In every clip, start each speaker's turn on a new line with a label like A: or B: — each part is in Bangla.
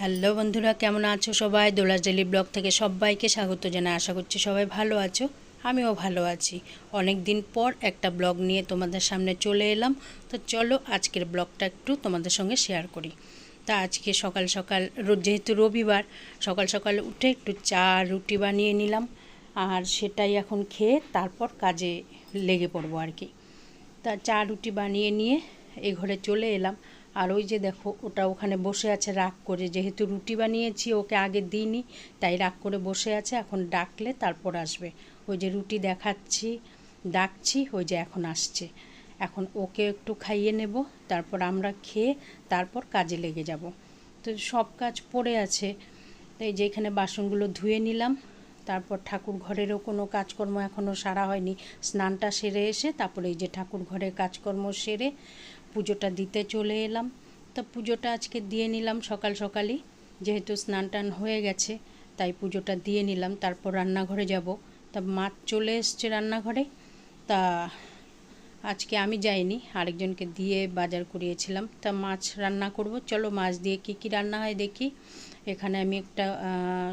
A: হ্যালো বন্ধুরা, কেমন আছো সবাই? দোলাস ডেলি ব্লগ থেকে সবাইকে স্বাগত জানাই। আশা করছি সবাই ভালো আছো, আমিও ভালো আছি। অনেক দিন পর একটা ব্লগ নিয়ে তোমাদের সামনে চলে এলাম। তো চলো আজকের ব্লগটা একটু তোমাদের সঙ্গে শেয়ার করি। তা আজকে সকাল সকাল যেহেতু রবিবার, সকাল সকাল উঠে একটু চা, রুটি বানিয়ে নিলাম। আর সেটাই এখন খেয়ে তারপর কাজে লেগে পড়ব আর কি। তা চা, রুটি বানিয়ে নিয়ে এই ঘরে চলে এলাম। আর ওই যে দেখো, ওটা ওখানে বসে আছে, রাগ করে। যেহেতু রুটি বানিয়েছি, ওকে আগে দিইনি, তাই রাগ করে বসে আছে, এখন ডাকলে তারপর আসবে। ওই যে রুটি দেখাচ্ছি, ডাকছি, ওই যে এখন আসছে। এখন ওকে একটু খাইয়ে নেব, তারপর আমরা খেয়ে তারপর কাজে লেগে যাব। তো সব কাজ পড়ে আছে। তাই যে এখানে বাসনগুলো ধুয়ে নিলাম, তারপর ঠাকুর ঘরেরও কোনো কাজকর্ম এখনও সারা হয়নি। স্নানটা সেরে এসে, তারপরে এই যে ঠাকুর ঘরের কাজকর্ম সেরে পুজোটা দিতে চলে এলাম। তা পুজোটা আজকে দিয়ে নিলাম সকাল সকালই। যেহেতু স্নান টান হয়ে গেছে, তাই পুজোটা দিয়ে নিলাম। তারপর রান্নাঘরে যাব। তা মাছ চলে এসছে রান্নাঘরে। তা আজকে আমি যাইনি, আরেকজনকে দিয়ে বাজার করিয়েছিলাম। তা মাছ রান্না করব। চলো মাছ দিয়ে কি কি রান্না হয় দেখি। এখানে আমি একটা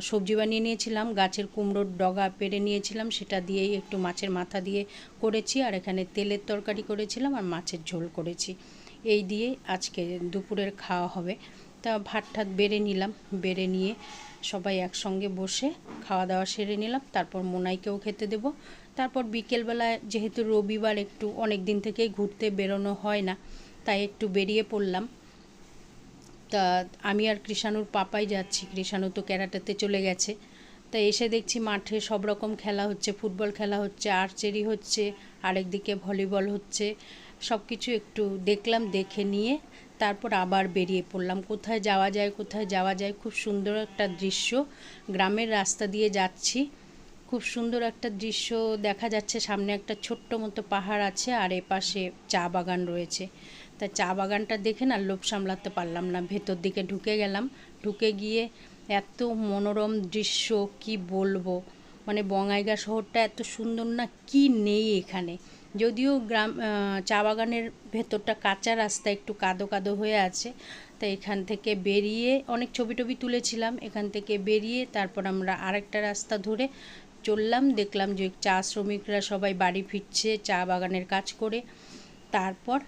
A: সবজি বানিয়ে নিয়েছিলাম, গাছের কুমড়োর ডগা পেরে নিয়েছিলাম, সেটা দিয়েই একটু মাছের মাথা দিয়ে করেছি, আর এখানে তেলের তরকারি করেছিলাম, আর মাছের ঝোল করেছি। এই দিয়ে আজকে দুপুরের খাওয়া হবে। তা ভাত ঠাত বেড়ে নিলাম, বেড়ে নিয়ে সবাই একসঙ্গে বসে খাওয়া দাওয়া সেরে নিলাম, তারপর মোনাইকেও খেতে দেবো। তারপর বিকেলবেলায় যেহেতু রবিবার একটু অনেক দিন থেকেই ঘুরতে বেরোনো হয় না, তাই একটু বেরিয়ে পড়লাম। তা আমি আর কৃষাণুর পাপাই যাচ্ছি, কৃষাণু তো ক্যারাটেতে চলে গেছে। তা এসে দেখছি মাঠে সব রকম খেলা হচ্ছে, ফুটবল খেলা হচ্ছে, আর্চারি হচ্ছে আরেকদিকে ভলিবল হচ্ছে, সব কিছু একটু দেখলাম, দেখে নিয়ে তারপর আবার বেরিয়ে পড়লাম। কোথায় যাওয়া যায়, কোথায় যাওয়া যায়, খুব সুন্দর একটা দৃশ্য। গ্রামের রাস্তা দিয়ে যাচ্ছি। খুব সুন্দর একটা দৃশ্য দেখা যাচ্ছে। সামনে একটা ছোট্ট মতো পাহাড় আছে আর এপাশে চা বাগান রয়েছে। তা চা বাগানটা দেখে না লোভ সামলাতে পারলাম না। ভেতর দিকে ঢুকে গেলাম। ঢুকে গিয়ে এত মনোরম দৃশ্য, কি বলব? মানে বঙ্গাইগাঁ শহরটা এত সুন্দর না, কি নেই এখানে? যদিও গ্রাম চা বাগানের ভেতরটা কাঁচা রাস্তা একটু কাদো কাদো হয়ে আছে তা এখান থেকে বেরিয়ে অনেক ছবি টবি তুলেছিলাম, এখান থেকে বেরিয়ে তারপর আমরা আরেকটা রাস্তা ধরে চললাম, দেখলাম যে চা শ্রমিকরা সবাই বাড়ি ফিরছে, চা বাগানের কাজ করে। তারপর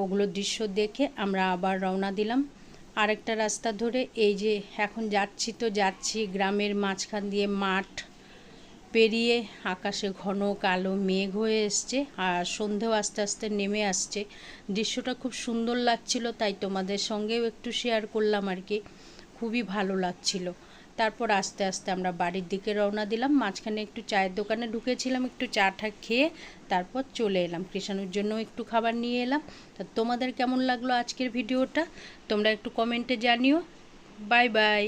A: ওগুলো দৃশ্য দেখে আমরা আবার রওনা দিলাম। আরেকটা রাস্তা ধরে এই যে এখন যাচ্ছি তো যাচ্ছি, গ্রামের মাঝখান দিয়ে মাঠ পেরিয়ে আকাশে ঘন, কালো মেঘ হয়ে এসছে আর সন্ধেও আস্তে আস্তে নেমে আসছে। দৃশ্যটা খুব সুন্দর লাগছিল, তাই তোমাদের সঙ্গেও একটু শেয়ার করলাম আর কি। খুবই ভালো লাগছিল। তারপর আস্তে আস্তে আমরা বাড়ির দিকে রওনা দিলাম। মাঝখানে একটু চায়ের দোকানে ঢুকেছিলাম, একটু চা টা খেয়ে তারপর চলে এলাম। কৃষাণুর জন্য একটু খাবার নিয়ে এলাম। তা তোমাদের কেমন লাগল আজকের ভিডিওটা? তোমরা একটু কমেন্টে জানিও। Bye bye